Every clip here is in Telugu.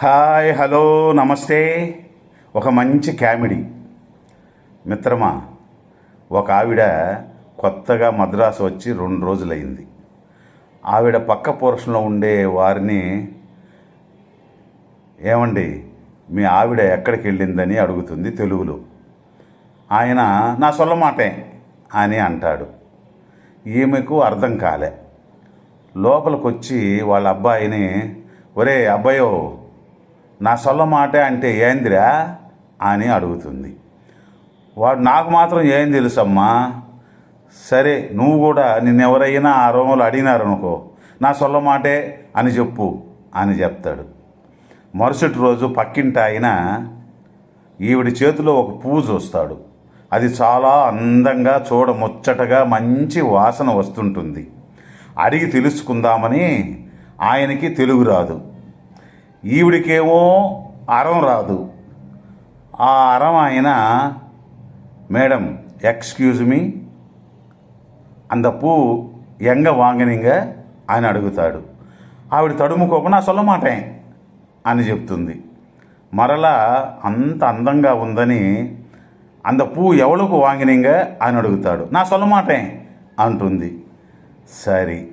హాయ్ హలో నమస్తే. ఒక మంచి కామెడీ. మిత్రమా ఒక ఆవిడ కొత్తగా మద్రాసు వచ్చి రెండు రోజులైంది ఆవిడ పక్క పోర్షన్లో ఉండే వారిని ఏమండి మీ ఆవిడ ఎక్కడికి వెళ్ళిందని అడుగుతుంది తెలుగులో. ఆయన నా సొల్లమాటే అని అంటాడు. ఈమెకు అర్థం కాలే. లోపలికొచ్చి వాళ్ళ అబ్బాయిని ఒరే అబ్బాయో నా సొల్ల మాట అంటే ఏందిరా అని అడుగుతుంది. వాడు నాకు మాత్రం ఏం తెలుసమ్మా? సరే నువ్వు కూడా నిన్నెవరైనా ఆ రూములు అడిగినారనుకో నా సొల్ల మాటే అని చెప్పు అని చెప్తాడు. మరుసటి రోజు పక్కింటి ఆయన ఈవిడి చేతిలో ఒక పువ్వు చూస్తాడు అది చాలా అందంగా చూడముచ్చటగా మంచి వాసన వస్తుంటుంది. అడిగి తెలుసుకుందామని ఆయనకి తెలుగు రాదు. ఈవిడికేమో అరం రాదు. ఆ అరం ఆయన మేడం ఎక్స్క్యూజ్ మీ. అంద పూ ఎంగ వాంగనింగా ఆయన అడుగుతాడు. ఆవిడ తడుముకోకుండా సొల్లమాటే అని చెప్తుంది. మరలా అంత అందంగా ఉందని అంద పూ ఎవలకు వాంగినింగ ఆయన అడుగుతాడు. నా సొల్లమాటే అంటుంది. సరే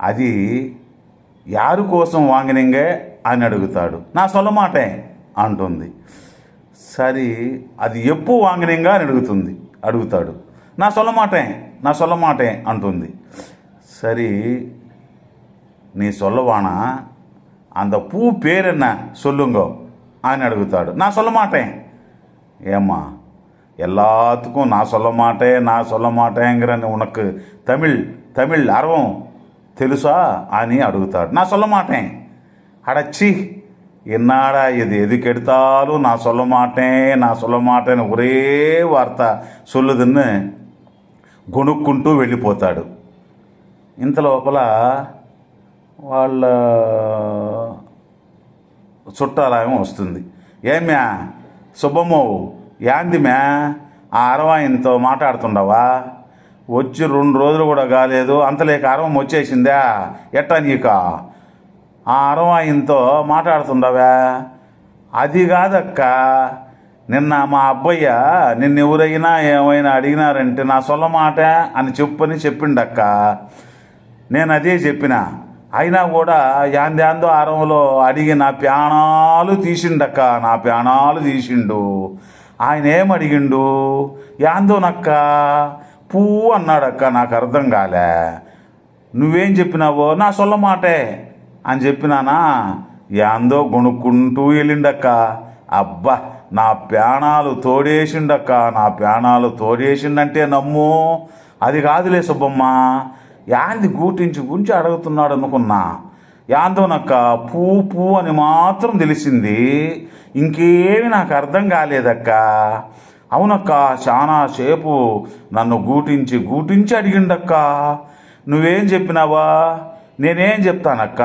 అది యారు కోసం వాంగినంగా అని అడుగుతాడు నా సొల్లమాటే అంటుంది సరి అది ఎప్పు వాంగినీంగా అని అడుగుతుంది అడుగుతాడు నా సొల్లమాటే నా సొల్లమాటే అంటుంది సరి நீ சொல்லவானா அந்த பூ பேர் என்ன சொல்லுங்க అని అడుగుతాడు నా சொல்ல மாட்டேன் ஏம்மா எல்லாத்துக்கும் நான் சொல்ல மாட்டேன் நான் சொல்ல மாட்டேங்கிற உனக்கு தமிழ் தமிழ் అరవం తెలుసా అని అడుగుతాడు నా சொல்ல மாட்டேன் அடச்சி என்னடா இது? எதுக்கு నా நான் சொல்ல மாட்டேன் நான் சொல்ல మాటేను ఒరే వార్త సొల్లుదన్ను గొనుక్కుంటూ వెళ్ళిపోతాడు ఇంత లోపల వాళ్ళ చుట్టాలయం వస్తుంది ఏమ్యా శుభమో యాంది మ్యా ఆ అరవాయినతో మాట్లాడుతుండవా వచ్చి రెండు రోజులు కూడా కాలేదు అంతలేక అరవం వచ్చేసిందా ఎట్టా నీకా ఆ అరవాయిన్తో మాట్లాడుతుండవా. అది కాదక్క నిన్న మా అబ్బయ్య నిన్న ఎవరైనా ఏమైనా అడిగినారంటే నా సొల్ల మాట అని చెప్పని చెప్పిండక్క. నేను అదే చెప్పిన. అయినా కూడా యాంద్యాందో ఆరంలో అడిగి నా ప్రాణాలు తీసిండక్క నా ప్రాణాలు తీసిండు. ఆయన ఏం అడిగిండు? యాందోనక్క పువ్వు అన్నాడక్క నాకు అర్థం కాలే. నువ్వేం చెప్పినావో? నా సొల్ల మాటే అని చెప్పినానా యాందో కొనుక్కుంటూ వెళ్ళిండక్క. అబ్బా నా ప్రాణాలు తోడేసిండక్క నా ప్రాణాలు తోడేసిండంటే నమ్ము. అది కాదులే సుబ్బమ్మ యాంది గూటించి గురించి అడుగుతున్నాడు అనుకున్నా యాందోనక్క పూ పూ అని మాత్రం తెలిసింది. ఇంకేమి నాకు అర్థం కాలేదక్క. అవునక్క చాలా సేపు నన్ను గూటించి గూటించి అడిగిండక్క. నువ్వేం చెప్పినావా? నేనేం చెప్తానక్క?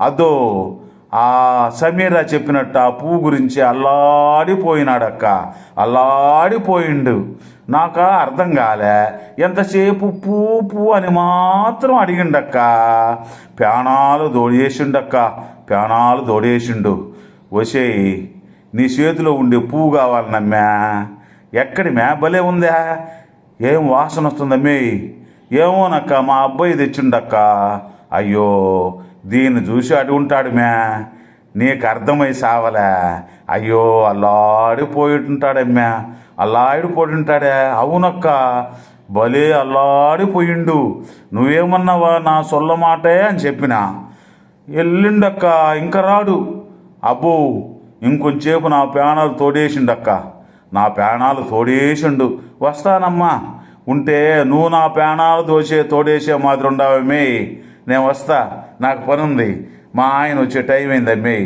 అదో ఆ సమీరా చెప్పినట్టు ఆ పువ్వు గురించి అల్లాడిపోయినాడక్క. అల్లాడిపోయిండు. నాకు అర్థం కాలే. ఎంతసేపు పువ్వు పువ్వు అని మాత్రం అడిగిండక్క. ప్రాణాలు దోడేసిండక్క. ప్రాణాలు దోడేసిండు. వసేయ్ నీ చేతిలో ఉండే పువ్వు కావాలనమ్మా ఎక్కడి మ్యా? భలే ఉందా. ఏం వాసన వస్తుందమ్మే. ఏమోనక్క మా అబ్బాయి తెచ్చిండక్క. అయ్యో దీన్ని చూసి అడుగుంటాడు మ్యా. నీకు అర్థమై సావలే. అయ్యో అల్లాడిపోయింటాడమ్మా అల్లాడిపోయింటాడే. అవునక్క. భలే అల్లాడిపోయిండు. నువ్వేమన్నావా నా సొల్ల మాటే అని చెప్పిన. ఎల్లిండక్క ఇంకా రాడు. అబ్బో ఇంకొంచేపు నా ప్రాణాలు తోడేసిండక్క. నా ప్రాణాలు తోడేసిండు. వస్తానమ్మా. ఉంటే నువ్వు నా ప్రాణాలు దోసే తోడేసే మాదిరి ఉండవమే. నేను వస్తా నాకు పని ఉంది మా ఆయన వచ్చే టైం అయిందమ్మే